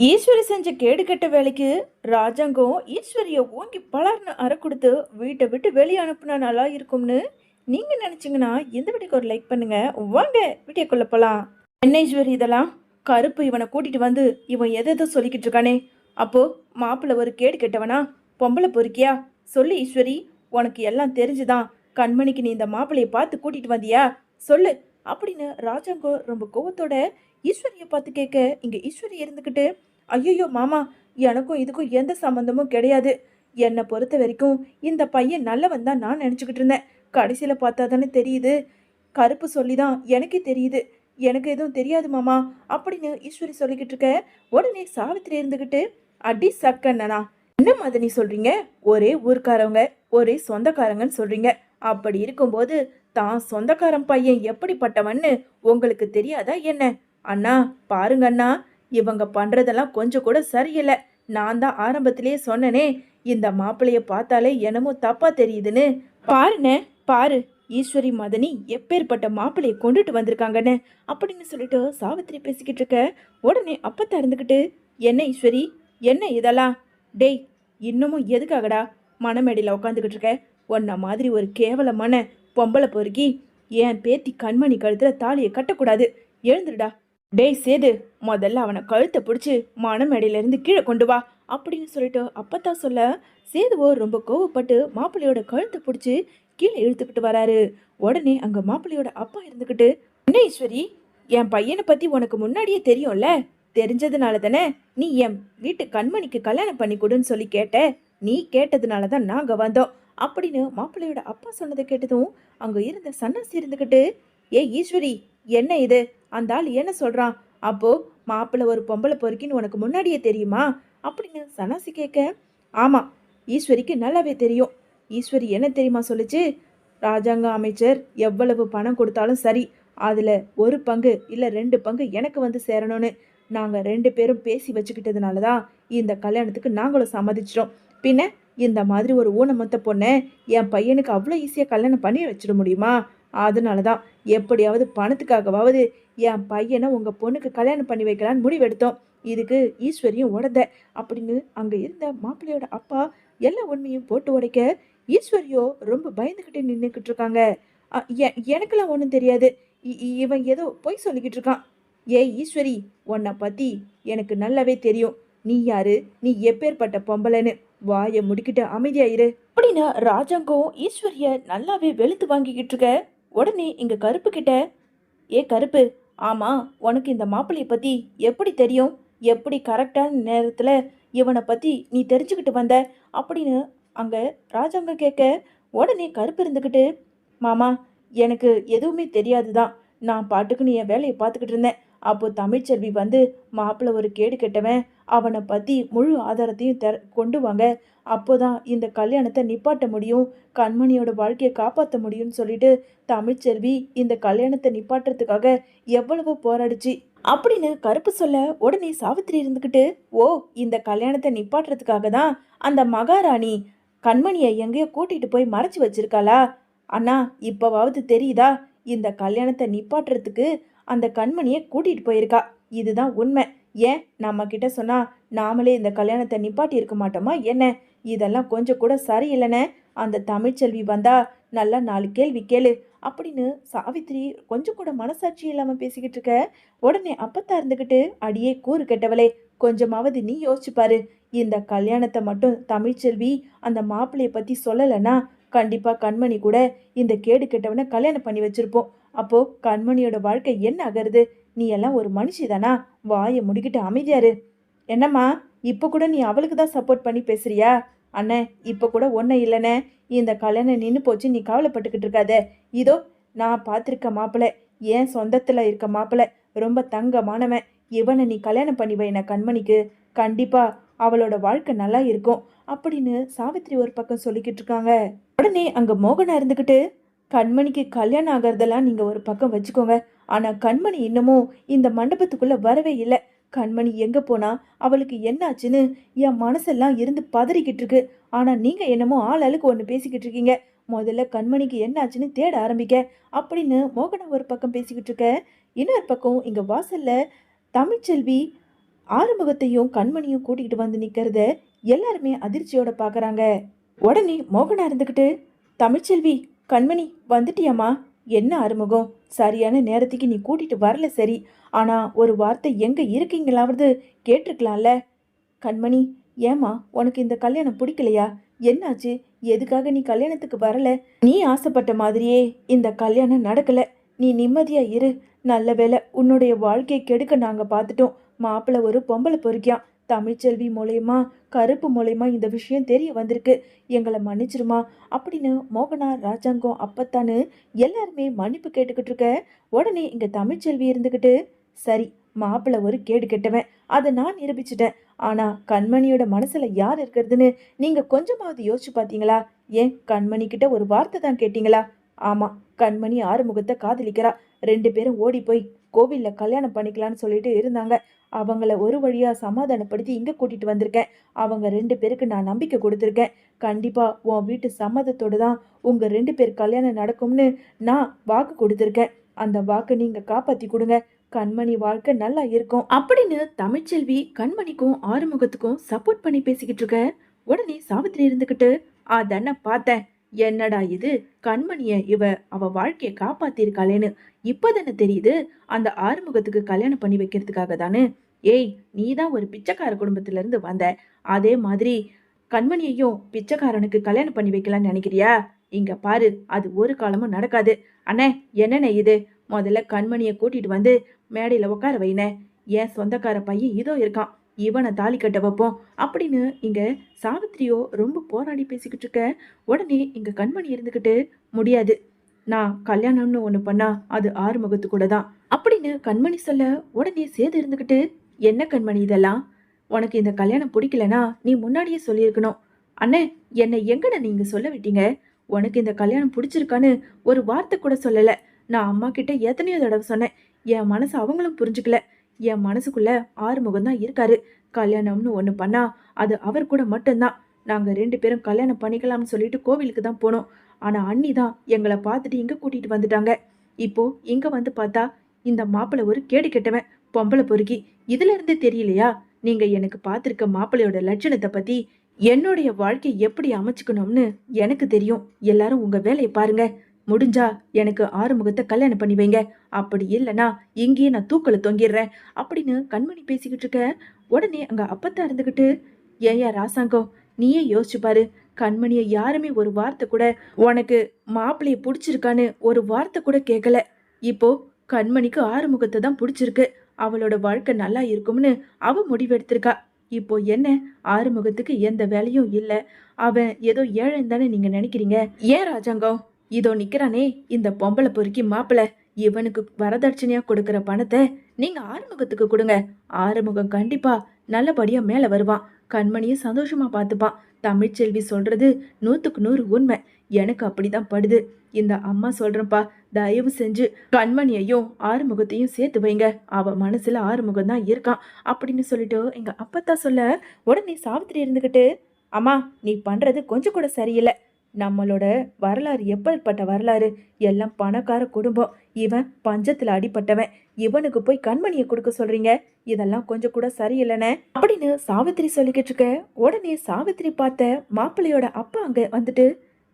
ஈஸ்வரி செஞ்ச கேடு கெட்ட வேலைக்கு ராஜாங்கம் ஈஸ்வரிய ஓங்கி பலர்னு அறை கொடுத்து வீட்டை விட்டு வெளியே அனுப்புனா நல்லா இருக்கும்னு நீங்கள் நினச்சிங்கன்னா இந்த வீட்டுக்கு ஒரு லைக் பண்ணுங்க. வாங்க வீடியோக்குள்ளே போகலாம் என்ன ஈஸ்வரி இதெல்லாம்? கருப்பு இவனை கூட்டிகிட்டு வந்து இவன் எதை எதோ சொல்லிக்கிட்டு இருக்கானே? அப்போது மாப்பிள்ளை ஒரு கேடு கெட்டவனா? பொம்பளை பொறுக்கியா? சொல்லு ஈஸ்வரி உனக்கு எல்லாம் தெரிஞ்சுதான். கண்மணிக்கு நீ இந்த மாப்பிள்ளையை பார்த்து கூட்டிகிட்டு வந்தியா? சொல்லு. அப்படின்னு ராஜாங்கம் ரொம்ப கோவத்தோட ஈஸ்வரியை பார்த்து கேட்க இங்கே ஈஸ்வரி இருந்துக்கிட்டு ஐயோ மாமா எனக்கும் இதுக்கும் எந்த சம்மந்தமும் கிடையாது. என்னை பொறுத்த வரைக்கும் இந்த பையன் நல்லவன் தான் நான் நினச்சிக்கிட்டு இருந்தேன். கடைசியில் பார்த்தா தானே தெரியுது. கருப்பு சொல்லி தான் எனக்கே தெரியுது. எனக்கு எதுவும் தெரியாது மாமா அப்படின்னு ஈஸ்வரி சொல்லிக்கிட்டு இருக்க உடனே சாவித்திரி இருந்துக்கிட்டு அடி சக்கண்ணனா என்ன நீ சொல்கிறீங்க ஒரே ஊர்க்காரவங்க ஒரே சொந்தக்காரங்கன்னு சொல்கிறீங்க அப்படி இருக்கும்போது தான் சொந்தக்காரன் பையன் எப்படிப்பட்டவன்னு உங்களுக்கு தெரியாதா என்ன? அண்ணா பாருங்க அண்ணா இவங்க பண்ணுறதெல்லாம் கொஞ்சம் கூட சரியில்லை. நான் தான் ஆரம்பத்திலேயே சொன்னனே இந்த மாப்பிளைய பார்த்தாலே என்னமோ தப்பாக தெரியுதுன்னு. பாருண்ணே பாரு ஈஸ்வரி மதனி எப்பேற்பட்ட மாப்பிள்ளையை கொண்டுட்டு வந்திருக்காங்கன்னு. அப்படின்னு சொல்லிட்டு சாவித்திரி பேசிக்கிட்டு இருக்க உடனே அப்பத்தை இருந்துக்கிட்டு என்ன ஈஸ்வரி என்ன இதெல்லாம்? டேய் இன்னமும் எதுக்காகடா மணமேடையில் உட்காந்துக்கிட்டு இருக்க? உன்ன மாதிரி ஒரு கேவலமான பொம்பளை பொறுக்கி என் பேத்தி கண்மணி கழுத்தில் தாலியை கட்டக்கூடாது. எழுந்துடுடா டேய் சேது முதல்ல அவனை கழுத்தை பிடிச்சி மணமேடையில இருந்து கீழே கொண்டு வா அப்படின்னு சொல்லிட்டு அப்பத்தா சொல்ல சேதுவோ ரொம்ப கோவப்பட்டு மாப்பிள்ளையோட கழுத்தை பிடிச்சி கீழே இழுத்துக்கிட்டு வராரு. உடனே அங்க மாப்பிள்ளையோட அப்பா இருந்துக்கிட்டு என்ன ஈஸ்வரி என் பையனை பத்தி உனக்கு முன்னாடியே தெரியும்ல? தெரிஞ்சதுனால தானே நீ என் வீட்டு கண்மணிக்கு கல்யாணம் பண்ணி கொடுன்னு சொல்லி கேட்ட. நீ கேட்டதுனால தான் நாங்க வந்தோம். அப்படின்னு மாப்பிள்ளையோட அப்பா சொன்னதை கேட்டதும் அங்க இருந்த சன்னாசி இருந்துக்கிட்டு ஏ ஈஸ்வரி என்ன இது? அந்த ஆள் என்ன சொல்கிறான் அப்போ மாப்பிள்ளை ஒரு பொம்பளை பொறுக்கின்னு உனக்கு முன்னாடியே தெரியுமா? அப்படின்னு சனாசி கேட்க ஆமாம் ஈஸ்வரிக்கு நல்லாவே தெரியும். ஈஸ்வரி என்ன தெரியுமா சொல்லுச்சு? ராஜாங்க அமைச்சர் எவ்வளவு பணம் கொடுத்தாலும் சரி அதில் ஒரு பங்கு இல்லை ரெண்டு பங்கு எனக்கு வந்து சேரணும்னு. நாங்கள் ரெண்டு பேரும் பேசி வச்சுக்கிட்டதுனால தான் இந்த கல்யாணத்துக்கு நாங்களும் சம்மதிச்சிட்டோம். பின்ன இந்த மாதிரி ஒரு ஊனமொத்த பொண்ணை என் பையனுக்கு அவ்வளோ ஈஸியாக கல்யாணம் பண்ணி வச்சிட முடியுமா? அதனால தான் எப்படியாவது பணத்துக்காகவாவது என் பையனை உங்கள் பொண்ணுக்கு கல்யாணம் பண்ணி வைக்கலான்னு முடிவெடுத்தோம். இதுக்கு ஈஸ்வரியும் உடந்த. அப்படின்னு அங்கே இருந்த மாப்பிள்ளையோட அப்பா எல்லா உண்மையும் போட்டு உடைக்க ஈஸ்வரியோ ரொம்ப பயந்துக்கிட்டு நின்றுக்கிட்டு இருக்காங்க. அ, எனக்கெல்லாம் ஒன்றும் தெரியாது. இ- இ- இவன் ஏதோ பொய் சொல்லிக்கிட்டு இருக்கான். ஏ ஈஸ்வரி உன்னை பற்றி எனக்கு நல்லாவே தெரியும். நீ யாரு? நீ எப்பேற்பட்ட பொம்பளைன்னு. வாயை முடிக்கிட்டு அமைதியாயிரு அப்படின்னா அப்படின்னு ராஜாங்கம் ஈஸ்வரிய நல்லாவே வெளுத்து வாங்கிக்கிட்டு இருக்க. உடனே இங்க கருப்பு கிட்ட ஏ கருப்பு ஆமாம் உனக்கு இந்த மாப்பிள்ளையை பற்றி எப்படி தெரியும்? எப்படி கரெக்டான நேரத்தில் இவனை பற்றி நீ தெரிஞ்சுக்கிட்டு வந்த? அப்படின்னு அங்கே ராஜாங்க கேட்க உடனே கருப்பு இருந்துக்கிட்டு மாமா எனக்கு எதுவுமே தெரியாது தான் நான் பாட்டுக்குன்னு என் வேலையை பார்த்துக்கிட்டு இருந்தேன். அப்போ தமிழ்ச்செல்வி வந்து மாப்பிள்ளை ஒரு கேடு கெட்டவன் அவனை பற்றி முழு ஆதாரத்தையும் தெர கொண்டு வாங்க. அப்போதான் இந்த கல்யாணத்தை நிப்பாட்ட முடியும். கண்மணியோட வாழ்க்கையை காப்பாற்ற முடியும்னு சொல்லிட்டு தமிழ்ச்செல்வி இந்த கல்யாணத்தை நிப்பாட்டுறதுக்காக எவ்வளவோ போராடிச்சு. அப்படின்னு கருப்பு சொல்ல உடனே சாவித்திரி இருந்துக்கிட்டு ஓ இந்த கல்யாணத்தை நிப்பாட்டுறதுக்காக தான் அந்த மகாராணி கண்மணியை எங்கேயோ கூட்டிகிட்டு போய் மறைச்சி வச்சிருக்காளா? அண்ணா இப்போவாவது தெரியுதா? இந்த கல்யாணத்தை நிப்பாட்டுறதுக்கு அந்த கண்மணியை கூட்டிகிட்டு போயிருக்கா. இதுதான் உண்மை. ஏன்? நம்ம கிட்ட சொன்னால் நாமளே இந்த கல்யாணத்தை நிப்பாட்டி இருக்க மாட்டோமா? என்ன? இதெல்லாம் கொஞ்சம் கூட சரியில்லைனே. அந்த தமிழ்ச்செல்வி வந்தா நல்லா நாலு கேள்வி கேளு அப்படின்னு சாவித்திரி கொஞ்சம் கூட மனசாட்சி இல்லாமல் பேசிக்கிட்டு இருக்க. உடனே அப்பத்தா இருந்துக்கிட்டு அடியே கூறு கெட்டவளே கொஞ்சமாவது நீ யோசிச்சு பாரு. இந்த கல்யாணத்தை மட்டும் தமிழ்ச்செல்வி அந்த மாப்பிள்ளையை பற்றி சொல்லலைன்னா கண்டிப்பாக கண்மணி கூட இந்த கேடு கெட்டவனை கல்யாணம் பண்ணி வச்சுருப்போம். அப்போ கண்மணியோட வாழ்க்கை என்ன ஆகிறது நீ எல்லாம் ஒரு மனுஷி தானா? வாயை முடிக்கிட்டு அமைதியாரு என்னம்மா இப்போ கூட நீ அவளுக்கு தான் சப்போர்ட் பண்ணி பேசுறியா? அண்ணே இப்போ கூட ஒன்றும் இல்லைண்ணே. இந்த கல்யாணம் நின்று போச்சு நீ கவலைப்பட்டுக்கிட்டு இருக்காத. இதோ நான் பார்த்துருக்க மாப்பிள்ளை ஏன் சொந்தத்தில் இருக்க மாப்பிள்ளை ரொம்ப தங்கமானவன். இவனை நீ கல்யாணம் பண்ணி வைன கண்மணிக்கு. கண்டிப்பாக அவளோட வாழ்க்கை நல்லா இருக்கும். அப்படின்னு சாவித்திரி ஒரு பக்கம் சொல்லிக்கிட்டு இருக்காங்க. உடனே அங்கே மோகனா இருந்துக்கிட்டு கண்மணிக்கு கல்யாணம் ஆகிறதெல்லாம் நீங்கள் ஒரு பக்கம் வச்சுக்கோங்க. ஆனால் கண்மணி இன்னமும் இந்த மண்டபத்துக்குள்ளே வரவே இல்லை. கண்மணி எங்கே போனா அவளுக்கு என்னாச்சுன்னு என் மனசெல்லாம் இருந்து பதறிக்கிட்டு இருக்கு. ஆனால் நீங்கள் என்னமோ ஆள் ஆளுக்கு ஒன்று பேசிக்கிட்டு இருக்கீங்க. முதல்ல கண்மணிக்கு என்னாச்சுன்னு தேட ஆரம்பிக்க. அப்படின்னு மோகனா ஒரு பக்கம் பேசிக்கிட்டு இருக்க. இன்னொரு பக்கம் இங்கே வாசலில் தமிழ்ச்செல்வி ஆறுமுகத்தையும் கண்மணியும் கூட்டிகிட்டு வந்து நிற்கிறத எல்லாருமே அதிர்ச்சியோட பார்க்குறாங்க உடனே மோகனா இருந்துக்கிட்டு தமிழ்ச்செல்வி கண்மணி வந்துட்டியம்மா. என்ன அறிமுகம் சரியான நேரத்துக்கு நீ கூட்டிட்டு வரல சரி. ஆனா ஒரு வார்த்தை எங்க இருக்கீங்களாவது கேட்டிருக்கலாம்ல. கண்மணி ஏமா உனக்கு இந்த கல்யாணம் பிடிக்கலையா? என்னாச்சு? எதுக்காக நீ கல்யாணத்துக்கு வரல? நீ ஆசைப்பட்ட மாதிரியே இந்த கல்யாணம் நடக்கல. நீ நிம்மதியா இரு. நல்ல வேலை உன்னுடைய வாழ்க்கையை கெடுக்க நாங்க பார்த்துட்டோம் மாப்பிள்ள ஒரு பொம்பளை பொறுக்கியான். தமிழ்ச்செல்வி மூலயமா கருப்பு மூலயமா இந்த விஷயம் தெரிய வந்திருக்கு. எங்களை மன்னிச்சிருமா? அப்படின்னு மோகனா ராஜாங்கம் அப்பத்தானு எல்லாருமே மன்னிப்பு கேட்டுக்கிட்டு இருக்க. உடனே இங்கே தமிழ்ச்செல்வி இருந்துக்கிட்டு சரி மாப்பிள்ளை ஒரு கேடு கெட்டவன். அதை நான் நிரூபிச்சிட்டேன். ஆனால் கண்மணியோட மனசில் யார் இருக்கிறதுன்னு நீங்கள் கொஞ்சமாவது யோசிச்சு பார்த்தீங்களா ஏன் கண்மணி கிட்ட ஒரு வார்த்தை தான் கேட்டீங்களா? ஆமாம் கண்மணி ஆறுமுகத்தை காதலிக்கிறா. ரெண்டு பேரும் ஓடி போய் கோவிலில் கல்யாணம் பண்ணிக்கலாம்னு சொல்லிட்டு இருந்தாங்க. அவங்கள ஒரு வழியாக சமாதானப்படுத்தி இங்கே கூட்டிகிட்டு வந்திருக்கேன். அவங்க ரெண்டு பேருக்கு நான் நம்பிக்கை கொடுத்துருக்கேன். கண்டிப்பாக உன் வீட்டு சம்மதத்தோடு தான் உங்கள் ரெண்டு பேர் கல்யாணம் நடக்கும்னு நான் வாக்கு கொடுத்துருக்கேன். அந்த வாக்கை நீங்கள் காப்பாற்றி கொடுங்க. கண்மணி வாழ்க்கை நல்லா இருக்கும். அப்படின்னு தமிழ்ச்செல்வி கண்மணிக்கும் ஆறுமுகத்துக்கும் சப்போர்ட் பண்ணி பேசிக்கிட்டு இருக்க. உடனே சாவித்திரி இருந்துக்கிட்டு அதானே பார்த்தேன். என்னடா இது? கண்மணிய இவ அவ வாழ்க்கைய காப்பாத்திருக்காளேன்னு இப்பதானே தெரியுது. அந்த ஆறுமுகத்துக்கு கல்யாணம் பண்ணி வைக்கிறதுக்காக தானே. ஏய் நீ தான் ஒரு பிச்சைக்கார குடும்பத்துல இருந்து வந்த. அதே மாதிரி கண்மணியையும் பிச்சைக்காரனுக்கு கல்யாணம் பண்ணி வைக்கலாம்னு நினைக்கிறியா? இங்க பாரு அது ஒரு காலமும் நடக்காது. அண்ணே என்னண்ணே இது? முதல்ல கண்மணியை கூட்டிட்டு வந்து மேடையில உட்கார வைனே என் சொந்தக்கார பையன் இதோ இருக்கான். இவனை தாலி கட்ட வைப்போம் அப்படின்னு இங்கே சாவித்திரியோ ரொம்ப போராடி பேசிக்கிட்டு இருக்க. உடனே இங்கே கண்மணி இருந்துக்கிட்டு முடியாது. நான் கல்யாணம்னு ஒன்று பண்ணா அது ஆறுமுகத்து கூட தான் அப்படின்னு கண்மணி சொல்ல உடனே சேது இருந்துக்கிட்டு என்ன கண்மணி இதெல்லாம்? உனக்கு இந்த கல்யாணம் பிடிக்கலனா நீ முன்னாடியே சொல்லியிருக்கணும். அண்ணே என்னை எங்கட நீங்கள் சொல்ல விட்டீங்க? உனக்கு இந்த கல்யாணம் பிடிச்சிருக்கான்னு ஒரு வார்த்தை கூட சொல்லலை. நான் அம்மா கிட்ட எத்தனையோ தடவை சொன்னேன். என் மனசு அவங்களும் புரிஞ்சுக்கல. என் மனசுக்குள்ள ஆறுமுகம் தான் இருக்காரு. கல்யாணம்னு ஒன்று பண்ணா அது அவர் கூட மட்டும்தான். நாங்கள் ரெண்டு பேரும் கல்யாணம் பண்ணிக்கலாம்னு சொல்லிட்டு கோவிலுக்கு தான் போனோம். ஆனால் அண்ணி தான் எங்களை பார்த்துட்டு இங்கே கூட்டிகிட்டு வந்துட்டாங்க. இப்போ இங்கே வந்து பார்த்தா இந்த மாப்பிள்ளை ஒரு கேடு கெட்டவன் பொம்பளை பொறுக்கி. இதுல இருந்தே தெரியலையா? நீங்க எனக்கு பார்த்துருக்க மாப்பிள்ளையோட லட்சணத்தை பத்தி என்னுடைய வாழ்க்கை எப்படி அமைச்சுக்கணும்னு எனக்கு தெரியும். எல்லாரும் உங்க வேலையை பாருங்க. முடிஞ்சா எனக்கு ஆறுமுகத்தை கல்யாணம் பண்ணி வைங்க. அப்படி இல்லைனா இங்கேயே நான் தூக்கல தொங்கிடுறேன். அப்படின்னு கண்மணி பேசிக்கிட்டு இருக்க உடனே அங்கே அப்பத்தா இருந்துக்கிட்டு ஏயா ராசாங்கம் நீயே யோசிச்சு பாரு. கண்மணியை யாருமே ஒரு வார்த்தை கூட உனக்கு மாப்பிள்ளைய பிடிச்சிருக்கான்னு ஒரு வார்த்தை கூட கேட்கல இப்போ கண்மணிக்கு ஆறுமுகத்தை தான் பிடிச்சிருக்கு. அவளோட வாழ்க்கை நல்லா இருக்கும்னு அவ முடிவெடுத்திருக்கா. இப்போ என்ன? ஆறுமுகத்துக்கு எந்த வேலையும் இல்லை. அவன் ஏதோ ஏழைன்னு தானே நீங்க நினைக்கிறீங்க. ஏன் ராஜாங்கம்? இதோ நிக்கிறானே இந்த பொம்பளை பொறுக்கி மாப்பிள இவனுக்கு வரதட்சணையா கொடுக்கற பணத்தை நீங்க ஆறுமுகத்துக்கு கொடுங்க. ஆறுமுகம் கண்டிப்பா நல்லபடியா மேல வருவான். கண்மணியை சந்தோஷமா பார்த்துப்பான். தமிழ்ச்செல்வி சொல்றது நூத்துக்கு நூறு உண்மை. எனக்கு அப்படிதான் படுது. இந்த அம்மா சொல்றேன்ப்பா தயவு செஞ்சு கண்மணியையும் ஆறுமுகத்தையும் சேர்த்து வைங்க. அவ மனசுல ஆறுமுகம் தான் இருக்கான். அப்படின்னு சொல்லிட்டு எங்க அப்பத்தா சொல்ல உடனே சாவித்திரி இருந்துகிட்டு அம்மா நீ பண்றது கொஞ்சம் கூட சரியில்லை. நம்மளோட வரலாறு எப்படிப்பட்ட வரலாறு? எல்லாம் பணக்கார குடும்பம். இவன் பஞ்சத்தில் அடிபட்டவன். இவனுக்கு போய் கண்மணியை கொடுக்க சொல்றீங்க? இதெல்லாம் கொஞ்சம் கூட சரியில்லைனே. அப்படின்னு சாவித்திரி சொல்லிக்கிட்டு இருக்க. உடனே சாவித்திரி பார்த்த மாப்பிள்ளையோட அப்பா அங்க வந்துட்டு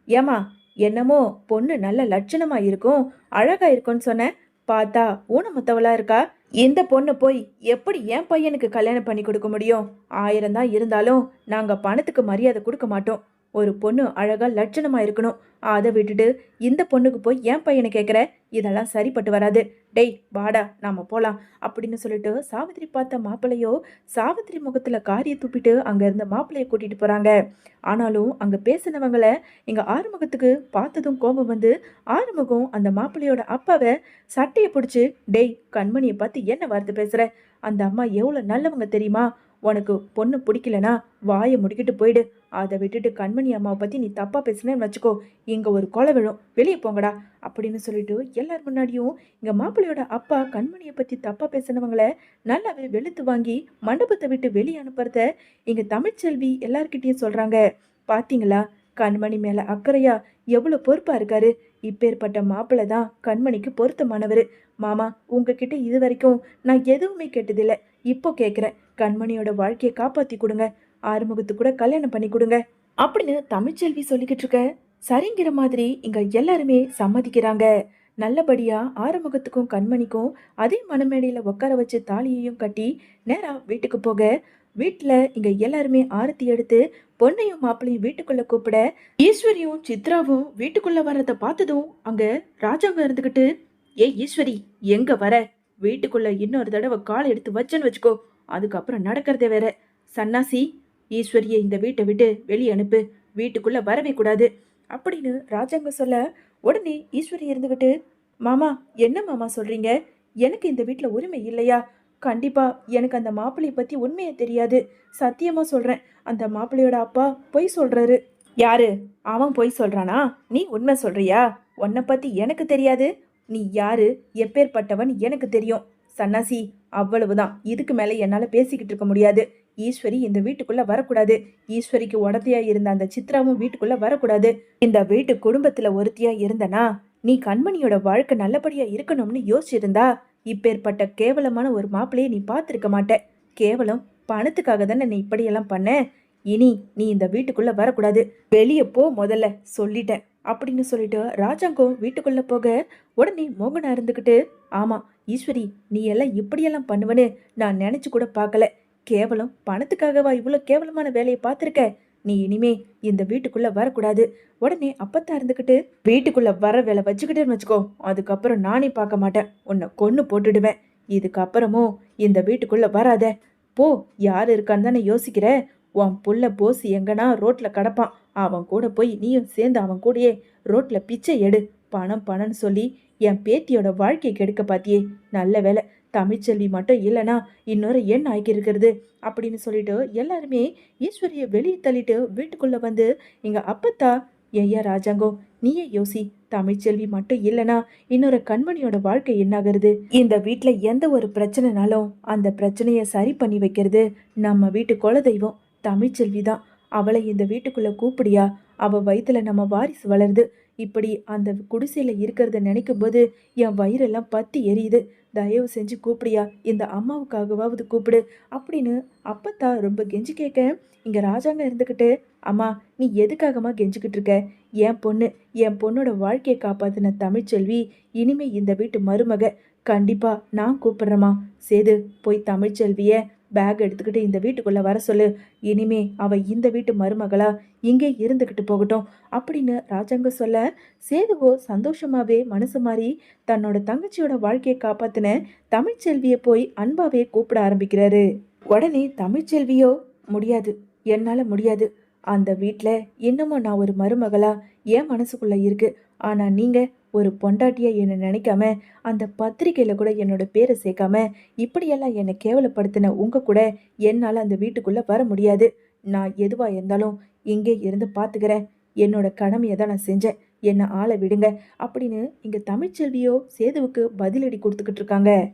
ஏமா என்னமோ பொண்ணு நல்ல லட்சணமா இருக்கும் அழகா இருக்கும்னு சொன்ன. பார்த்தா ஊனமுத்தவளா இருக்கா? இந்த பொண்ணு போய் எப்படி என் பையனுக்கு கல்யாணம் பண்ணி கொடுக்க முடியும்? ஆயிரம் தான் இருந்தாலும் நாங்க பணத்துக்கு மரியாதை கொடுக்க மாட்டோம். ஒரு பொண்ணு அழகாக லட்சணமாக இருக்கணும். அதை விட்டுட்டு இந்த பொண்ணுக்கு போய் ஏன் பையனை கேட்குற இதெல்லாம் சரிப்பட்டு வராது. டேய் வாடா நாம் போகலாம் அப்படின்னு சொல்லிட்டு சாவித்திரி பார்த்த மாப்பிள்ளையோ சாவித்திரி முகத்தில் காரியை துப்பிட்டு அங்கே இருந்த மாப்பிள்ளையை கூட்டிகிட்டு போகிறாங்க ஆனாலும் அங்கே பேசினவங்களை எங்கள் ஆறுமுகத்துக்கு பார்த்ததும் கோபம் வந்து ஆறுமுகம் அந்த மாப்பிள்ளையோட அப்பாவை சட்டையை பிடிச்சி டேய் கண்மணியை பார்த்து என்ன வார்த்தை பேசுகிற அந்த அம்மா எவ்வளோ நல்லவங்க தெரியுமா? உனக்கு பொண்ணு பிடிக்கலனா வாயை முடிக்கிட்டு போயிடு. அதை விட்டுட்டு கண்மணி அம்மாவை பற்றி நீ தப்பாக பேசுனேன்னு வச்சுக்கோ. இங்கே ஒரு கொலை விழும். வெளியே போங்கடா அப்படின்னு சொல்லிட்டு எல்லார் முன்னாடியும் இங்கே மாப்பிள்ளையோட அப்பா கண்மணியை பற்றி தப்பாக பேசினவங்கள நல்லாவே வெளுத்து வாங்கி மண்டபத்தை விட்டு வெளியே அனுப்புறத இங்கே தமிழ்ச்செல்வி எல்லார்கிட்டயும் சொல்கிறாங்க பார்த்தீங்களா கண்மணி மேலே அக்கறையா எவ்வளோ பொறுப்பாக இருக்காரு? இப்பேற்பட்ட மாப்பிள்ளை தான் கண்மணிக்கு பொருத்தமானவர். மாமா உங்ககிட்ட இது வரைக்கும் நான் எதுவுமே கேட்டதில்லை. இப்போ கேட்குறேன் கண்மணியோட வாழ்க்கையை காப்பாற்றி கொடுங்க. ஆறுமுகத்து கூட கல்யாணம் பண்ணி கொடுங்க. அப்படின்னு தமிழ்ச்செல்வி சொல்லிக்கிட்டு இருக்க. சரிங்கிற மாதிரி இங்க எல்லாருமே சம்மதிக்கிறாங்க. நல்லபடியா ஆறுமுகத்துக்கும் கண்மணிக்கும் அதே மனமேடையில் உட்கார வச்சு தாலியையும் கட்டி நேரா வீட்டுக்கு போக. வீட்டில் இங்க எல்லாருமே ஆரத்தி எடுத்து பொண்ணையும் மாப்பிளையும் வீட்டுக்குள்ள கூப்பிட ஈஸ்வரியும் சித்ராவும் வீட்டுக்குள்ள வர்றதை பார்த்ததும் அங்க ராஜாங்க இருந்துகிட்டு ஏய் ஈஸ்வரி எங்க வர? வீட்டுக்குள்ள இன்னொரு தடவை கால் எடுத்து வச்சேன்னு வச்சுக்கோ. அதுக்கப்புறம் நடக்கிறதே வேற. சன்னாசி ஈஸ்வரியை இந்த வீட்டை விட்டு வெளியே அனுப்பு. வீட்டுக்குள்ள வரவே கூடாது. அப்படின்னு ராஜாங்க சொல்ல உடனே ஈஸ்வரி இருந்துகிட்டு மாமா என்ன மாமா சொல்றீங்க? எனக்கு இந்த வீட்டில் உரிமை இல்லையா? கண்டிப்பா எனக்கு அந்த மாப்பிள்ளைய பத்தி உண்மையே தெரியாது. சத்தியமா சொல்றேன். அந்த மாப்பிள்ளையோட அப்பா பொய் சொல்றாரு. யாரு? அவன் பொய் சொல்றானா? நீ உண்மை சொல்றியா? உன்னை பத்தி எனக்கு தெரியாது. நீ யாரு? எப்பேற்பட்டவன்? எனக்கு தெரியும். சன்னாசி அவ்வளவுதான். இதுக்கு மேலே என்னால் பேசிக்கிட்டு இருக்க முடியாது. ஈஸ்வரி இந்த வீட்டுக்குள்ளே வரக்கூடாது. ஈஸ்வரிக்கு உடத்தையா இருந்த அந்த சித்ராவும் வீட்டுக்குள்ளே வரக்கூடாது. இந்த வீட்டு குடும்பத்தில் ஒருத்தியா இருந்தனா நீ கண்மணியோட வாழ்க்கை நல்லபடியாக இருக்கணும்னு யோசிச்சிருந்தா இப்பேற்பட்ட கேவலமான ஒரு மாப்பிளையை நீ பார்த்துருக்க மாட்ட. கேவலம் பணத்துக்காக தானே நீ இப்படியெல்லாம் பண்ண? இனி நீ இந்த வீட்டுக்குள்ளே வரக்கூடாது. வெளியே போ முதல்ல சொல்லிட்டேன். அப்படின்னு சொல்லிட்டு ராஜாங்கம் வீட்டுக்குள்ளே போக உடனே மோகனா இருந்துக்கிட்டு ஆமாம் ஈஸ்வரி நீ எல்லாம் இப்படியெல்லாம் பண்ணுவேன்னு நான் நினச்சி கூட பார்க்கல. கேவலம் பணத்துக்காகவா இவ்வளோ கேவலமான வேலையை பார்த்துருக்க? நீ இனிமே இந்த வீட்டுக்குள்ளே வரக்கூடாது. உடனே அப்பத்தா இருந்துக்கிட்டு வீட்டுக்குள்ளே வர வேலை வச்சுக்கிட்டேன்னு வச்சுக்கோ. அதுக்கப்புறம் நானே பார்க்க மாட்டேன். உன்னை கொன்று போட்டுடுவேன். இதுக்கப்புறமும் இந்த வீட்டுக்குள்ளே வராத. போ யார் இருக்கான்னு தானே யோசிக்கிற. உன் புள்ள போஸ் எங்கன்னா ரோட்டில் கடப்பான். அவன் கூட போய் நீயும் சேர்ந்து அவன் கூடயே ரோட்டில் பிச்சை எடு. பணம் பணம்னு சொல்லி என் பேத்தியோட வாழ்க்கையை கெடுக்க பாத்தியே. நல்ல வேலை தமிழ்ச்செல்வி மட்டும் இல்லைனா இன்னொரு எண் ஆகியிருக்கிறது அப்படின்னு சொல்லிட்டு எல்லாருமே ஈஸ்வரியை வெளியே தள்ளிட்டு வீட்டுக்குள்ளே வந்து எங்கள் அப்பத்தா ஐயா ராஜாங்கோ நீயே யோசி. தமிழ்ச்செல்வி மட்டும் இல்லைனா இன்னொரு கண்மணியோட வாழ்க்கை என்னாகிறது? இந்த வீட்டில் எந்த ஒரு பிரச்சனைனாலும் அந்த பிரச்சனையை சரி பண்ணி வைக்கிறது நம்ம வீட்டு குலதெய்வம். தமிழ்ச்செல்வி தான். அவளை இந்த வீட்டுக்குள்ளே கூப்பிடியா? அவள் வயித்துல நம்ம வாரிசு வளருது. இப்படி அந்த குடிசையில் இருக்கிறத நினைக்கும் போது என் வயிறெல்லாம் பத்தி எரியுது. தயவு செஞ்சு கூப்பிடியா? இந்த அம்மாவுக்காகவாவது கூப்பிடு. அப்படின்னு அப்பத்தா ரொம்ப கெஞ்சி கேட்க இங்கே ராஜாங்க இருந்துக்கிட்டு அம்மா நீ எதுக்காகமா கெஞ்சிக்கிட்டு இருக்க? என் பொண்ணு என் பொண்ணோட வாழ்க்கையை காப்பாத்தின தமிழ்ச்செல்வி இனிமே இந்த வீட்டு மருமக. கண்டிப்பாக நான் கூப்பிடுறேம்மா. சேது போய் தமிழ்ச்செல்வியை பேக் எடுத்துக்கிட்டு இந்த வீட்டுக்குள்ளே வர சொல்லு. இனிமே அவள் இந்த வீட்டு மருமகளா இங்கே இருந்துக்கிட்டு போகட்டும் அப்படின்னு ராஜாங்க சொல்ல சேதுவோ சந்தோஷமாகவே மனசு மாறி தன்னோட தங்கச்சியோட வாழ்க்கையை காப்பாத்தின தமிழ்ச்செல்வியை போய் அன்பாவே கூப்பிட ஆரம்பிக்கிறாரு. உடனே தமிழ்ச்செல்வியோ முடியாது என்னால் முடியாது. அந்த வீட்டில் இன்னமும் நான் ஒரு மருமகளா என் மனசுக்குள்ளே இருக்கு. ஆனால் நீங்கள் ஒரு பொண்டாட்டியாக என்னை நினைக்காம அந்த பத்திரிக்கையில் கூட என்னோட பேரை சேர்க்காம இப்படியெல்லாம் என்னை கேவலப்படுத்தின உங்கள் கூட என்னால் அந்த வீட்டுக்குள்ளே வர முடியாது. நான் எதுவாக இருந்தாலும் இங்கே இருந்து பார்த்துக்கிறேன் என்னோட கடமையை தான் நான் செஞ்சேன். என்னை ஆளை விடுங்க. அப்படின்னு இங்கே தமிழ்ச்செல்வியோ சேதுவுக்கு பதிலடி கொடுத்துக்கிட்டு இருக்காங்க.